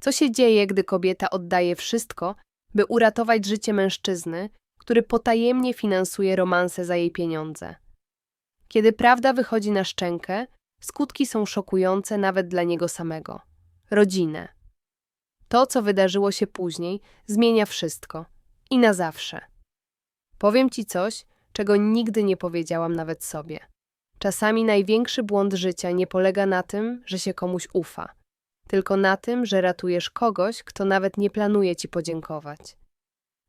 Co się dzieje, gdy kobieta oddaje wszystko, by uratować życie mężczyzny, który potajemnie finansuje romanse za jej pieniądze? Kiedy prawda wychodzi na szczękę, skutki są szokujące nawet dla niego samego. Rodzinę. To, co wydarzyło się później, zmienia wszystko. I na zawsze. Powiem ci coś, czego nigdy nie powiedziałam nawet sobie. Czasami największy błąd życia nie polega na tym, że się komuś ufa, tylko na tym, że ratujesz kogoś, kto nawet nie planuje ci podziękować.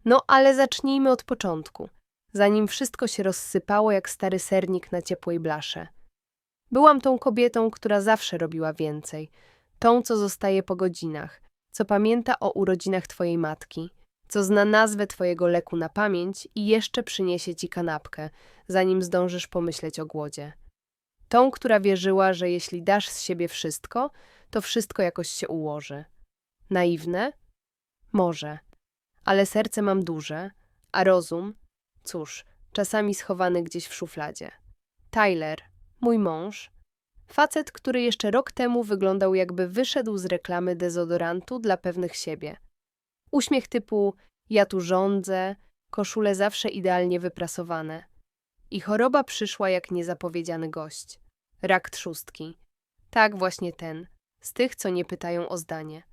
No, ale zacznijmy od początku, zanim wszystko się rozsypało jak stary sernik na ciepłej blasze. Byłam tą kobietą, która zawsze robiła więcej, tą, co zostaje po godzinach, co pamięta o urodzinach twojej matki, co zna nazwę twojego leku na pamięć i jeszcze przyniesie ci kanapkę, zanim zdążysz pomyśleć o głodzie. Tą, która wierzyła, że jeśli dasz z siebie wszystko, to wszystko jakoś się ułoży. Naiwne? Może. Ale serce mam duże, a rozum? Cóż, czasami schowany gdzieś w szufladzie. Tyler, mój mąż, facet, który jeszcze rok temu wyglądał jakby wyszedł z reklamy dezodorantu dla pewnych siebie. Uśmiech typu ja tu rządzę, koszule zawsze idealnie wyprasowane. I choroba przyszła jak niezapowiedziany gość. Rak trzustki. Tak właśnie ten, z tych, co nie pytają o zdanie.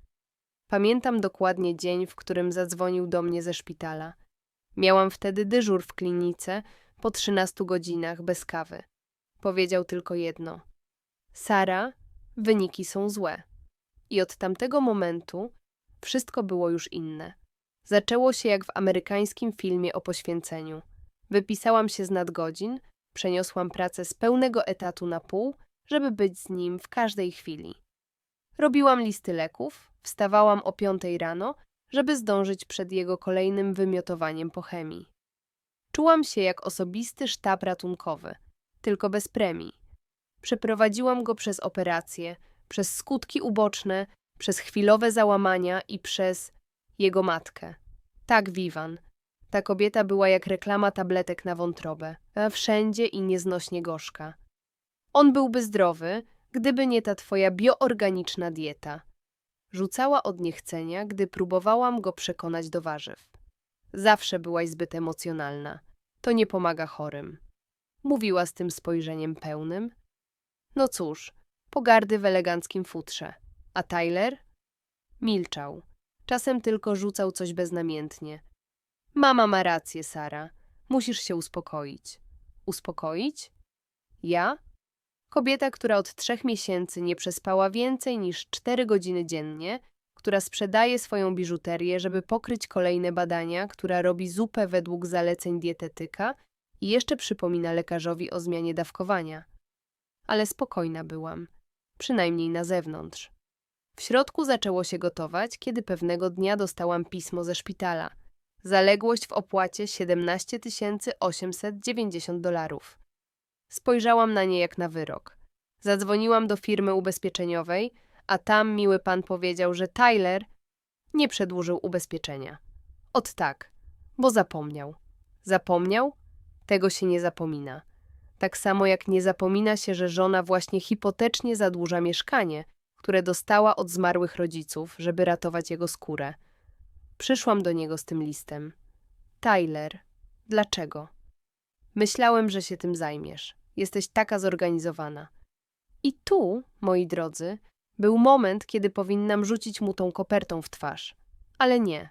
Pamiętam dokładnie dzień, w którym zadzwonił do mnie ze szpitala. Miałam wtedy dyżur w klinice po 13 godzinach bez kawy. Powiedział tylko jedno. Sara, wyniki są złe. I od tamtego momentu wszystko było już inne. Zaczęło się jak w amerykańskim filmie o poświęceniu. Wypisałam się z nadgodzin, przeniosłam pracę z pełnego etatu na pół, żeby być z nim w każdej chwili. Robiłam listy leków, wstawałam o piątej rano, żeby zdążyć przed jego kolejnym wymiotowaniem po chemii. Czułam się jak osobisty sztab ratunkowy, tylko bez premii. Przeprowadziłam go przez operacje, przez skutki uboczne, przez chwilowe załamania i przez jego matkę. Tak, Vivan. Ta kobieta była jak reklama tabletek na wątrobę, wszędzie i nieznośnie gorzka. On byłby zdrowy, gdyby nie ta twoja bioorganiczna dieta. Rzucała od niechcenia, gdy próbowałam go przekonać do warzyw. Zawsze byłaś zbyt emocjonalna. To nie pomaga chorym. Mówiła z tym spojrzeniem pełnym. No cóż, pogardy w eleganckim futrze. A Tyler? Milczał. Czasem tylko rzucał coś beznamiętnie. Mama ma rację, Sara. Musisz się uspokoić. Uspokoić? Ja? Kobieta, która od trzech miesięcy nie przespała więcej niż cztery godziny dziennie, która sprzedaje swoją biżuterię, żeby pokryć kolejne badania, która robi zupę według zaleceń dietetyka i jeszcze przypomina lekarzowi o zmianie dawkowania. Ale spokojna byłam, przynajmniej na zewnątrz. W środku zaczęło się gotować, kiedy pewnego dnia dostałam pismo ze szpitala. Zaległość w opłacie 17 890 dolarów. Spojrzałam na nie jak na wyrok. Zadzwoniłam do firmy ubezpieczeniowej, a tam miły pan powiedział, że Tyler nie przedłużył ubezpieczenia. Od tak, bo zapomniał. Zapomniał? Tego się nie zapomina. Tak samo jak nie zapomina się, że żona właśnie hipotecznie zadłuża mieszkanie, które dostała od zmarłych rodziców, żeby ratować jego skórę. Przyszłam do niego z tym listem. Tyler, dlaczego? Myślałem, że się tym zajmiesz. Jesteś taka zorganizowana. I tu, moi drodzy, był moment, kiedy powinnam rzucić mu tą kopertą w twarz. Ale nie.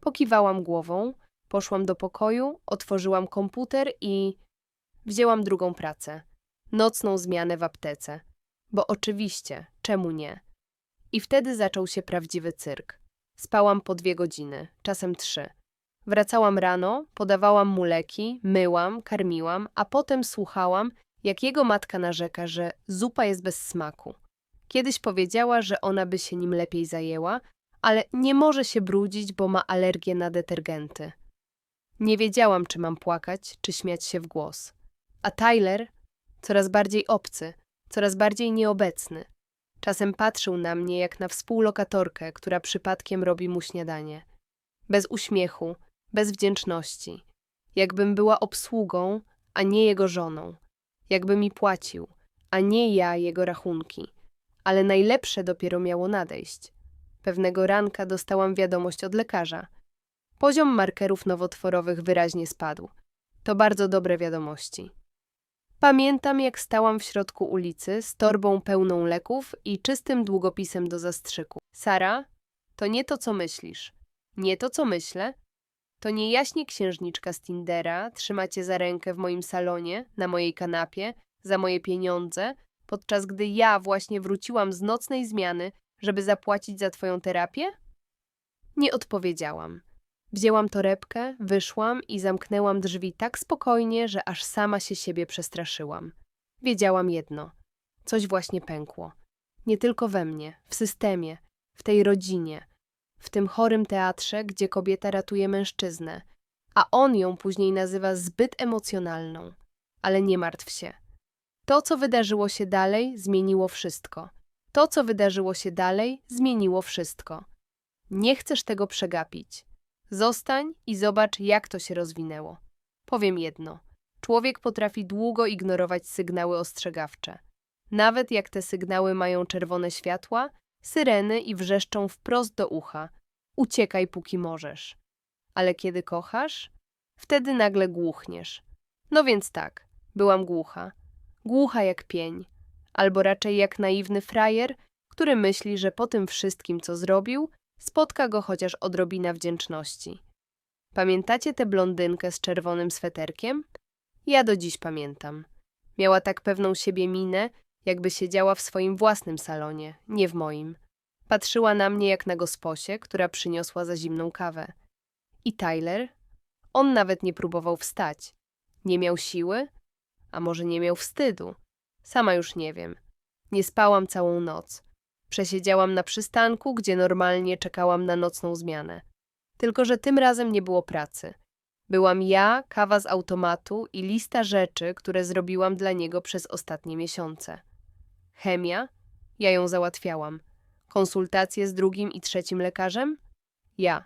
Pokiwałam głową, poszłam do pokoju, otworzyłam komputer i wzięłam drugą pracę. Nocną zmianę w aptece. Bo oczywiście, czemu nie? I wtedy zaczął się prawdziwy cyrk. Spałam po dwie godziny, czasem trzy. Wracałam rano, podawałam mu leki, myłam, karmiłam, a potem słuchałam, jak jego matka narzeka, że zupa jest bez smaku. Kiedyś powiedziała, że ona by się nim lepiej zajęła, ale nie może się brudzić, bo ma alergię na detergenty. Nie wiedziałam, czy mam płakać, czy śmiać się w głos. A Tyler, coraz bardziej obcy, coraz bardziej nieobecny. Czasem patrzył na mnie jak na współlokatorkę, która przypadkiem robi mu śniadanie. Bez uśmiechu, bez wdzięczności. Jakbym była obsługą, a nie jego żoną. Jakby mi płacił, a nie ja jego rachunki. Ale najlepsze dopiero miało nadejść. Pewnego ranka dostałam wiadomość od lekarza. Poziom markerów nowotworowych wyraźnie spadł. To bardzo dobre wiadomości. Pamiętam, jak stałam w środku ulicy z torbą pełną leków i czystym długopisem do zastrzyku. Sara, to nie to, co myślisz. Nie to, co myślę. To nie jaśnie księżniczka z Tindera trzyma cię za rękę w moim salonie, na mojej kanapie, za moje pieniądze, podczas gdy ja właśnie wróciłam z nocnej zmiany, żeby zapłacić za twoją terapię? Nie odpowiedziałam. Wzięłam torebkę, wyszłam i zamknęłam drzwi tak spokojnie, że aż sama się siebie przestraszyłam. Wiedziałam jedno. Coś właśnie pękło. Nie tylko we mnie, w systemie, w tej rodzinie, w tym chorym teatrze, gdzie kobieta ratuje mężczyznę, a on ją później nazywa zbyt emocjonalną. Ale nie martw się. To, co wydarzyło się dalej, zmieniło wszystko. To, co wydarzyło się dalej, zmieniło wszystko. Nie chcesz tego przegapić. Zostań i zobacz, jak to się rozwinęło. Powiem jedno. Człowiek potrafi długo ignorować sygnały ostrzegawcze. Nawet jak te sygnały mają czerwone światła, syreny i wrzeszczą wprost do ucha. Uciekaj, póki możesz. Ale kiedy kochasz, wtedy nagle głuchniesz. No więc tak, byłam głucha. Głucha jak pień. Albo raczej jak naiwny frajer, który myśli, że po tym wszystkim, co zrobił, spotka go chociaż odrobina wdzięczności. Pamiętacie tę blondynkę z czerwonym sweterkiem? Ja do dziś pamiętam. Miała tak pewną siebie minę, jakby siedziała w swoim własnym salonie, nie w moim. Patrzyła na mnie jak na gosposie, która przyniosła za zimną kawę. I Tyler? On nawet nie próbował wstać. Nie miał siły? A może nie miał wstydu? Sama już nie wiem. Nie spałam całą noc. Przesiedziałam na przystanku, gdzie normalnie czekałam na nocną zmianę. Tylko, że tym razem nie było pracy. Byłam ja, kawa z automatu i lista rzeczy, które zrobiłam dla niego przez ostatnie miesiące. Chemia? Ja ją załatwiałam. Konsultacje z drugim i trzecim lekarzem? Ja.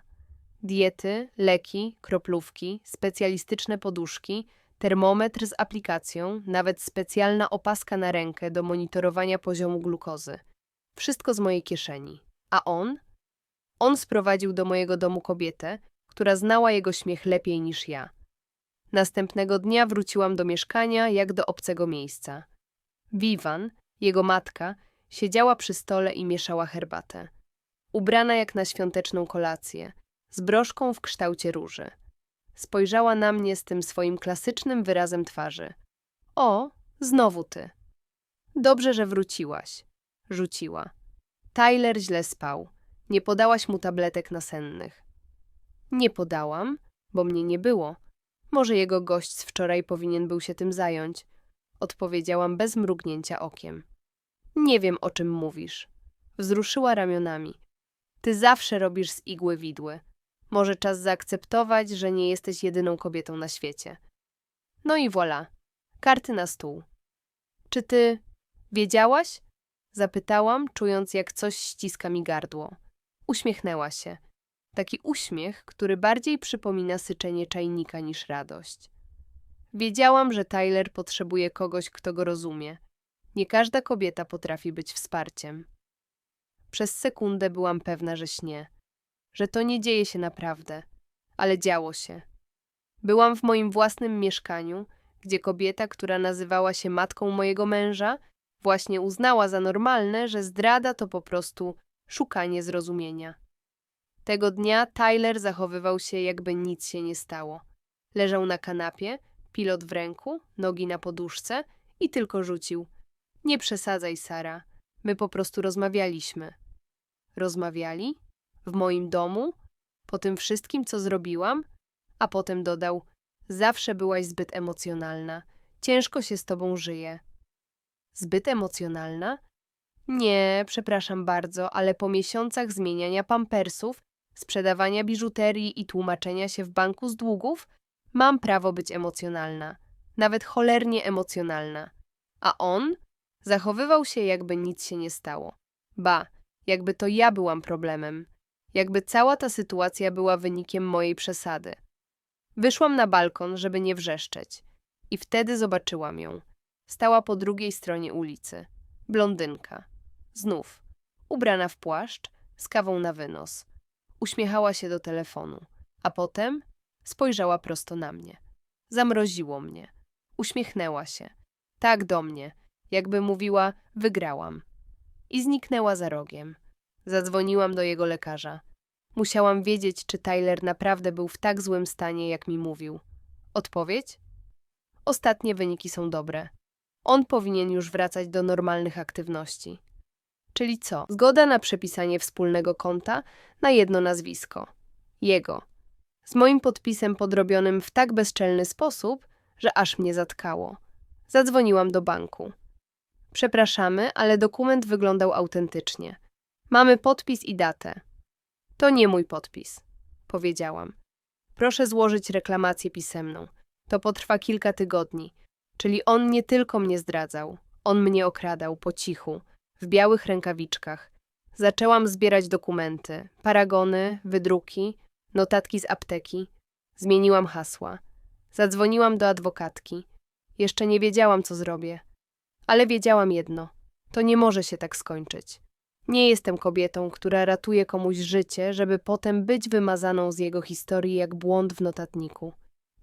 Diety, leki, kroplówki, specjalistyczne poduszki, termometr z aplikacją, nawet specjalna opaska na rękę do monitorowania poziomu glukozy. Wszystko z mojej kieszeni. A on? On sprowadził do mojego domu kobietę, która znała jego śmiech lepiej niż ja. Następnego dnia wróciłam do mieszkania jak do obcego miejsca. Vivan, jego matka, siedziała przy stole i mieszała herbatę. Ubrana jak na świąteczną kolację, z broszką w kształcie róży. Spojrzała na mnie z tym swoim klasycznym wyrazem twarzy. O, znowu ty. Dobrze, że wróciłaś. Rzuciła. Tyler źle spał. Nie podałaś mu tabletek nasennych. Nie podałam, bo mnie nie było. Może jego gość z wczoraj powinien był się tym zająć. Odpowiedziałam bez mrugnięcia okiem. Nie wiem, o czym mówisz. Wzruszyła ramionami. Ty zawsze robisz z igły widły. Może czas zaakceptować, że nie jesteś jedyną kobietą na świecie. No i voilà. Karty na stół. Czy ty wiedziałaś? Zapytałam, czując jak coś ściska mi gardło. Uśmiechnęła się. Taki uśmiech, który bardziej przypomina syczenie czajnika niż radość. Wiedziałam, że Tyler potrzebuje kogoś, kto go rozumie. Nie każda kobieta potrafi być wsparciem. Przez sekundę byłam pewna, że śnie, że to nie dzieje się naprawdę, ale działo się. Byłam w moim własnym mieszkaniu, gdzie kobieta, która nazywała się matką mojego męża, właśnie uznała za normalne, że zdrada to po prostu szukanie zrozumienia. Tego dnia Tyler zachowywał się, jakby nic się nie stało. Leżał na kanapie, pilot w ręku, nogi na poduszce i tylko rzucił. Nie przesadzaj, Sara. My po prostu rozmawialiśmy. Rozmawiali? W moim domu? Po tym wszystkim, co zrobiłam? A potem dodał: Zawsze byłaś zbyt emocjonalna. Ciężko się z tobą żyje. Zbyt emocjonalna? Nie, przepraszam bardzo, ale po miesiącach zmieniania pampersów, sprzedawania biżuterii i tłumaczenia się w banku z długów, mam prawo być emocjonalna. Nawet cholernie emocjonalna. A on zachowywał się, jakby nic się nie stało. Ba, jakby to ja byłam problemem. Jakby cała ta sytuacja była wynikiem mojej przesady. Wyszłam na balkon, żeby nie wrzeszczeć. I wtedy zobaczyłam ją. Stała po drugiej stronie ulicy. Blondynka. Znów. Ubrana w płaszcz, z kawą na wynos. Uśmiechała się do telefonu, a potem spojrzała prosto na mnie. Zamroziło mnie. Uśmiechnęła się. Tak do mnie, jakby mówiła: Wygrałam. I zniknęła za rogiem. Zadzwoniłam do jego lekarza. Musiałam wiedzieć, czy Tyler naprawdę był w tak złym stanie, jak mi mówił. Odpowiedź? Ostatnie wyniki są dobre. On powinien już wracać do normalnych aktywności. Czyli co? Zgoda na przepisanie wspólnego konta na jedno nazwisko. Jego. Z moim podpisem podrobionym w tak bezczelny sposób, że aż mnie zatkało. Zadzwoniłam do banku. Przepraszamy, ale dokument wyglądał autentycznie. Mamy podpis i datę. To nie mój podpis, powiedziałam. Proszę złożyć reklamację pisemną. To potrwa kilka tygodni. Czyli on nie tylko mnie zdradzał, on mnie okradał po cichu, w białych rękawiczkach. Zaczęłam zbierać dokumenty, paragony, wydruki, notatki z apteki. Zmieniłam hasła. Zadzwoniłam do adwokatki. Jeszcze nie wiedziałam, co zrobię. Ale wiedziałam jedno: to nie może się tak skończyć. Nie jestem kobietą, która ratuje komuś życie, żeby potem być wymazaną z jego historii jak błąd w notatniku.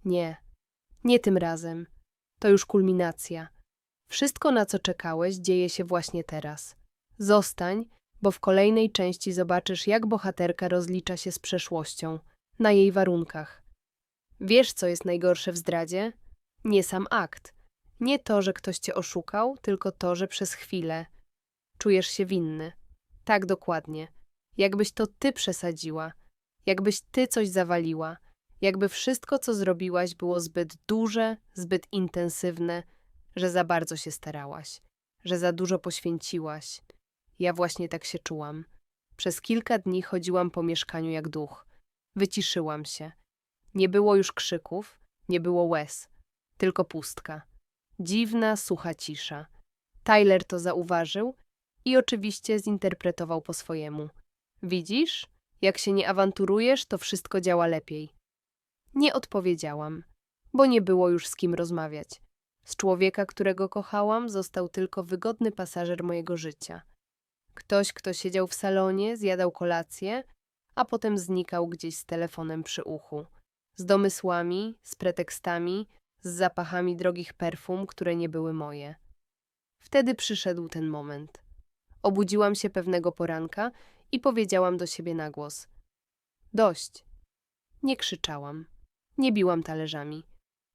Nie, nie tym razem. To już kulminacja. Wszystko, na co czekałeś, dzieje się właśnie teraz. Zostań, bo w kolejnej części zobaczysz, jak bohaterka rozlicza się z przeszłością, na jej warunkach. Wiesz, co jest najgorsze w zdradzie? Nie sam akt. Nie to, że ktoś cię oszukał, tylko to, że przez chwilę czujesz się winny. Tak dokładnie. Jakbyś to ty przesadziła, jakbyś ty coś zawaliła, jakby wszystko, co zrobiłaś, było zbyt duże, zbyt intensywne, że za bardzo się starałaś, że za dużo poświęciłaś. Ja właśnie tak się czułam. Przez kilka dni chodziłam po mieszkaniu jak duch. Wyciszyłam się. Nie było już krzyków, nie było łez, tylko pustka. Dziwna, sucha cisza. Tyler to zauważył i oczywiście zinterpretował po swojemu. Widzisz? Jak się nie awanturujesz, to wszystko działa lepiej. Nie odpowiedziałam, bo nie było już z kim rozmawiać. Z człowieka, którego kochałam, został tylko wygodny pasażer mojego życia. Ktoś, kto siedział w salonie, zjadał kolację, a potem znikał gdzieś z telefonem przy uchu. Z domysłami, z pretekstami, z zapachami drogich perfum, które nie były moje. Wtedy przyszedł ten moment. Obudziłam się pewnego poranka i powiedziałam do siebie na głos: Dość. Nie krzyczałam. Nie biłam talerzami.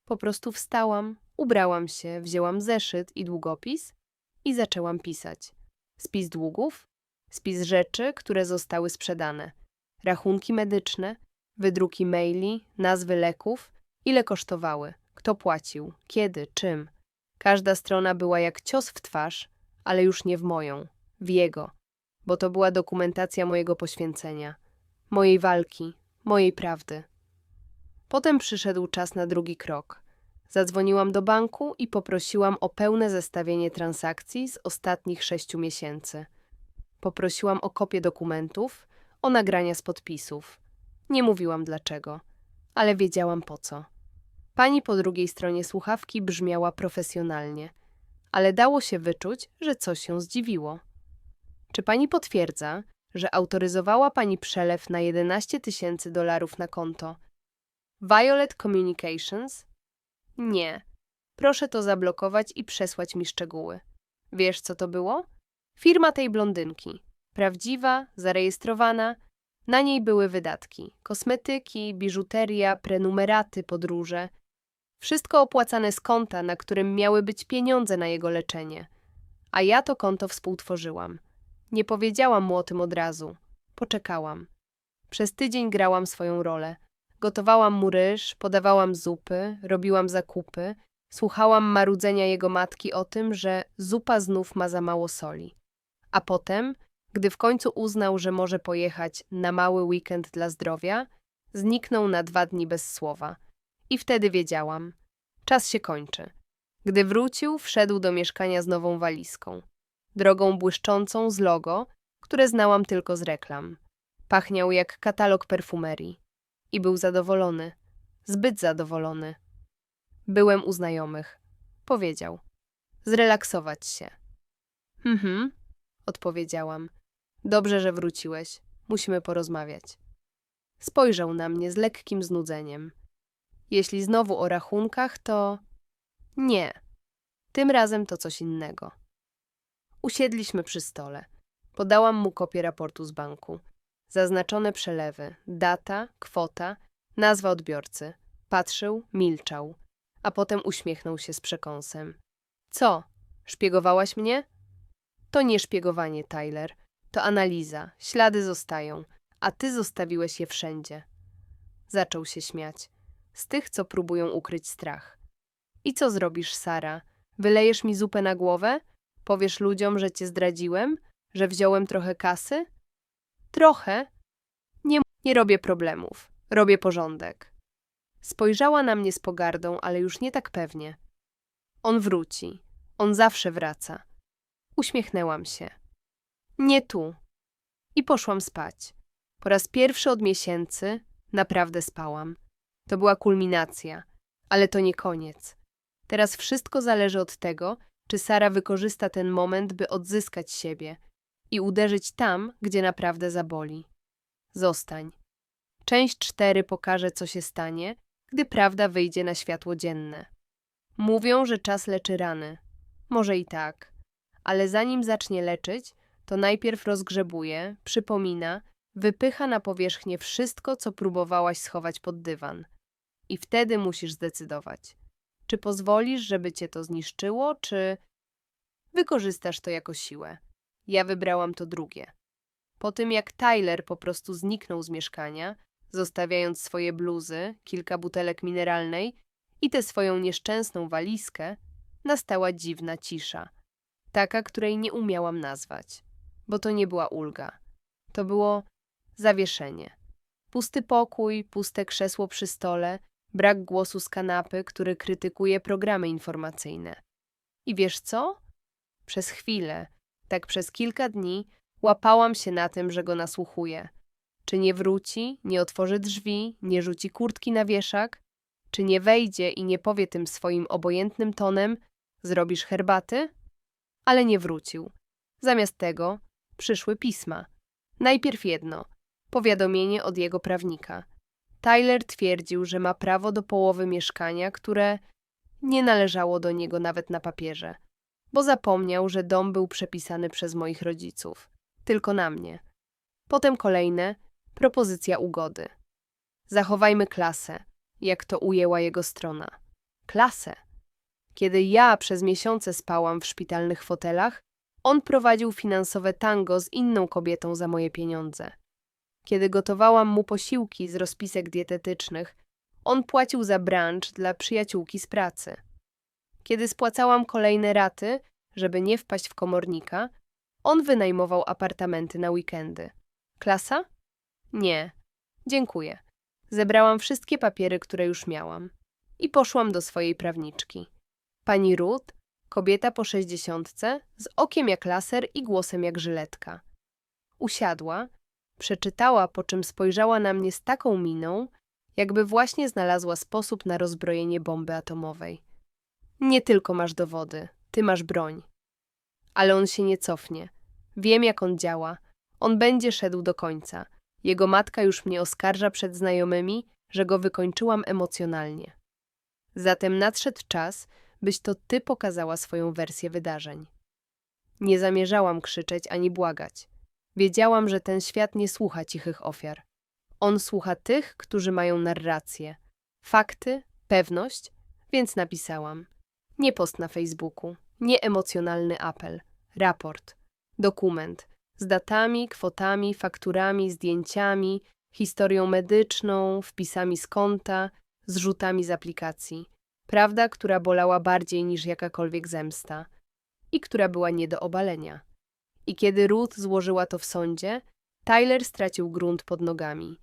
Po prostu wstałam, ubrałam się, wzięłam zeszyt i długopis i zaczęłam pisać. Spis długów, spis rzeczy, które zostały sprzedane, rachunki medyczne, wydruki maili, nazwy leków, ile kosztowały, kto płacił, kiedy, czym. Każda strona była jak cios w twarz, ale już nie w moją, w jego, bo to była dokumentacja mojego poświęcenia, mojej walki, mojej prawdy. Potem przyszedł czas na drugi krok. Zadzwoniłam do banku i poprosiłam o pełne zestawienie transakcji z ostatnich sześciu miesięcy. Poprosiłam o kopię dokumentów, o nagrania z podpisów. Nie mówiłam dlaczego, ale wiedziałam po co. Pani po drugiej stronie słuchawki brzmiała profesjonalnie, ale dało się wyczuć, że coś się zdziwiło. Czy pani potwierdza, że autoryzowała pani przelew na 11 tysięcy dolarów na konto Violet Communications? Nie. Proszę to zablokować i przesłać mi szczegóły. Wiesz, co to było? Firma tej blondynki. Prawdziwa, zarejestrowana. Na niej były wydatki: kosmetyki, biżuteria, prenumeraty, podróże. Wszystko opłacane z konta, na którym miały być pieniądze na jego leczenie. A ja to konto współtworzyłam. Nie powiedziałam mu o tym od razu. Poczekałam. Przez tydzień grałam swoją rolę. Gotowałam mu ryż, podawałam zupy, robiłam zakupy, słuchałam marudzenia jego matki o tym, że zupa znów ma za mało soli. A potem, gdy w końcu uznał, że może pojechać na mały weekend dla zdrowia, zniknął na dwa dni bez słowa. I wtedy wiedziałam, czas się kończy. Gdy wrócił, wszedł do mieszkania z nową walizką. Drogą błyszczącą z logo, które znałam tylko z reklam. Pachniał jak katalog perfumerii. I był zadowolony. Zbyt zadowolony. Byłem u znajomych. Powiedział. Zrelaksować się. Mhm, odpowiedziałam. Dobrze, że wróciłeś. Musimy porozmawiać. Spojrzał na mnie z lekkim znudzeniem. Jeśli znowu o rachunkach, to. Nie. Tym razem to coś innego. Usiedliśmy przy stole. Podałam mu kopię raportu z banku. Zaznaczone przelewy, data, kwota, nazwa odbiorcy. Patrzył, milczał, a potem uśmiechnął się z przekąsem. Co? Szpiegowałaś mnie? To nie szpiegowanie, Tyler. To analiza. Ślady zostają, a ty zostawiłeś je wszędzie. Zaczął się śmiać. Z tych, co próbują ukryć strach. I co zrobisz, Sara? Wylejesz mi zupę na głowę? Powiesz ludziom, że cię zdradziłem? Że wziąłem trochę kasy? Trochę? Nie, nie robię problemów. Robię porządek. Spojrzała na mnie z pogardą, ale już nie tak pewnie. On wróci. On zawsze wraca. Uśmiechnęłam się. Nie tu. I poszłam spać. Po raz pierwszy od miesięcy naprawdę spałam. To była kulminacja, ale to nie koniec. Teraz wszystko zależy od tego, czy Sara wykorzysta ten moment, by odzyskać siebie i uderzyć tam, gdzie naprawdę zaboli. Zostań. Część cztery pokaże, co się stanie, gdy prawda wyjdzie na światło dzienne. Mówią, że czas leczy rany. Może i tak. Ale zanim zacznie leczyć, to najpierw rozgrzebuje, przypomina, wypycha na powierzchnię wszystko, co próbowałaś schować pod dywan. I wtedy musisz zdecydować. Czy pozwolisz, żeby cię to zniszczyło, czy wykorzystasz to jako siłę? Ja wybrałam to drugie. Po tym jak Tyler po prostu zniknął z mieszkania, zostawiając swoje bluzy, kilka butelek mineralnej i tę swoją nieszczęsną walizkę, nastała dziwna cisza. Taka, której nie umiałam nazwać, bo to nie była ulga. To było zawieszenie. Pusty pokój, puste krzesło przy stole, brak głosu z kanapy, który krytykuje programy informacyjne. I wiesz co? Przez chwilę, tak przez kilka dni, łapałam się na tym, że go nasłuchuję. Czy nie wróci, nie otworzy drzwi, nie rzuci kurtki na wieszak? Czy nie wejdzie i nie powie tym swoim obojętnym tonem: Zrobisz herbaty? Ale nie wrócił. Zamiast tego przyszły pisma. Najpierw jedno powiadomienie od jego prawnika. Tyler twierdził, że ma prawo do połowy mieszkania, które nie należało do niego nawet na papierze, bo zapomniał, że dom był przepisany przez moich rodziców, tylko na mnie. Potem kolejne propozycja ugody. Zachowajmy klasę, jak to ujęła jego strona. Klasę. Kiedy ja przez miesiące spałam w szpitalnych fotelach, on prowadził finansowe tango z inną kobietą za moje pieniądze. Kiedy gotowałam mu posiłki z rozpisek dietetycznych, on płacił za brunch dla przyjaciółki z pracy. Kiedy spłacałam kolejne raty, żeby nie wpaść w komornika, on wynajmował apartamenty na weekendy. Klasa? Nie. Dziękuję. Zebrałam wszystkie papiery, które już miałam. I poszłam do swojej prawniczki. Pani Ruth, kobieta po sześćdziesiątce, z okiem jak laser i głosem jak żyletka. Usiadła, Przeczytała, po czym spojrzała na mnie z taką miną, jakby właśnie znalazła sposób na rozbrojenie bomby atomowej. Nie tylko masz dowody, ty masz broń. Ale on się nie cofnie. Wiem, jak on działa. On będzie szedł do końca. Jego matka już mnie oskarża przed znajomymi, że go wykończyłam emocjonalnie. Zatem nadszedł czas, byś to ty pokazała swoją wersję wydarzeń. Nie zamierzałam krzyczeć ani błagać. Wiedziałam, że ten świat nie słucha cichych ofiar. On słucha tych, którzy mają narrację, fakty, pewność, więc napisałam. Nie post na Facebooku, nie emocjonalny apel, raport, dokument z datami, kwotami, fakturami, zdjęciami, historią medyczną, wpisami z konta, zrzutami z aplikacji. Prawda, która bolała bardziej niż jakakolwiek zemsta i która była nie do obalenia. I kiedy Ruth złożyła to w sądzie, Tyler stracił grunt pod nogami,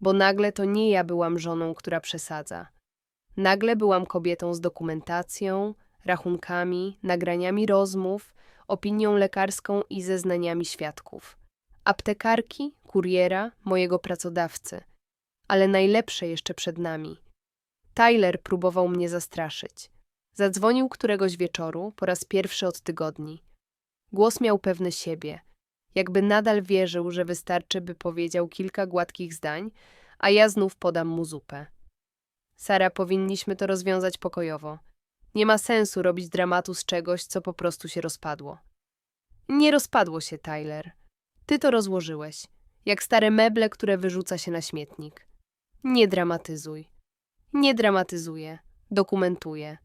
bo nagle to nie ja byłam żoną, która przesadza. Nagle byłam kobietą z dokumentacją, rachunkami, nagraniami rozmów, opinią lekarską i zeznaniami świadków. Aptekarki, kuriera, mojego pracodawcy. Ale najlepsze jeszcze przed nami. Tyler próbował mnie zastraszyć. Zadzwonił któregoś wieczoru, po raz pierwszy od tygodni. Głos miał pewny siebie. jakby nadal wierzył, że wystarczy, by powiedział kilka gładkich zdań, a ja znów podam mu zupę. Sara, powinniśmy to rozwiązać pokojowo. Nie ma sensu robić dramatu z czegoś, co po prostu się rozpadło. Nie rozpadło się, Tyler. Ty to rozłożyłeś, jak stare meble, które wyrzuca się na śmietnik. Nie dramatyzuj. Nie dramatyzuję, dokumentuję.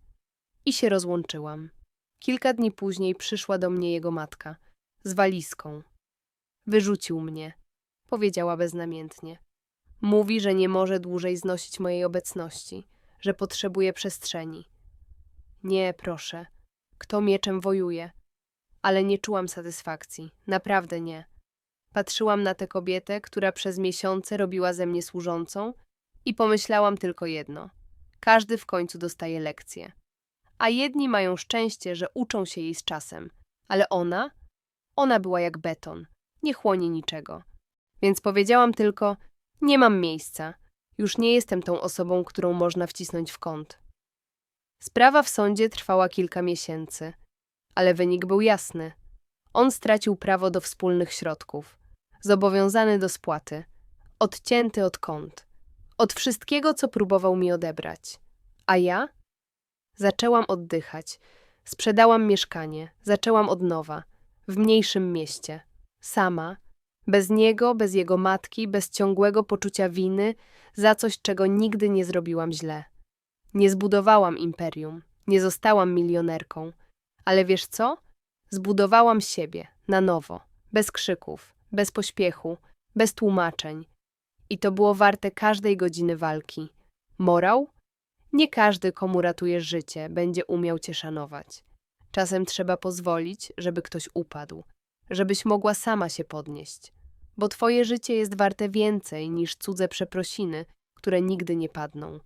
I się rozłączyłam. Kilka dni później przyszła do mnie jego matka, z walizką. Wyrzucił mnie, powiedziała beznamiętnie. Mówi, że nie może dłużej znosić mojej obecności, że potrzebuje przestrzeni. Nie, proszę. Kto mieczem wojuje? Ale nie czułam satysfakcji, naprawdę nie. Patrzyłam na tę kobietę, która przez miesiące robiła ze mnie służącą i pomyślałam tylko jedno. Każdy w końcu dostaje lekcję. A jedni mają szczęście, że uczą się jej z czasem. Ale ona? Ona była jak beton. Nie chłonie niczego. Więc powiedziałam tylko, nie mam miejsca. Już nie jestem tą osobą, którą można wcisnąć w kąt. Sprawa w sądzie trwała kilka miesięcy, ale wynik był jasny. On stracił prawo do wspólnych środków, zobowiązany do spłaty, odcięty od kont, od wszystkiego, co próbował mi odebrać. A ja? Zaczęłam oddychać. Sprzedałam mieszkanie, zaczęłam od nowa, w mniejszym mieście, sama, bez niego, bez jego matki, bez ciągłego poczucia winy za coś, czego nigdy nie zrobiłam źle. Nie zbudowałam imperium, nie zostałam milionerką, ale wiesz co? Zbudowałam siebie na nowo, bez krzyków, bez pośpiechu, bez tłumaczeń. I to było warte każdej godziny walki. Morał? Nie każdy, komu ratujesz życie, będzie umiał cię szanować. Czasem trzeba pozwolić, żeby ktoś upadł, żebyś mogła sama się podnieść, bo twoje życie jest warte więcej niż cudze przeprosiny, które nigdy nie padną.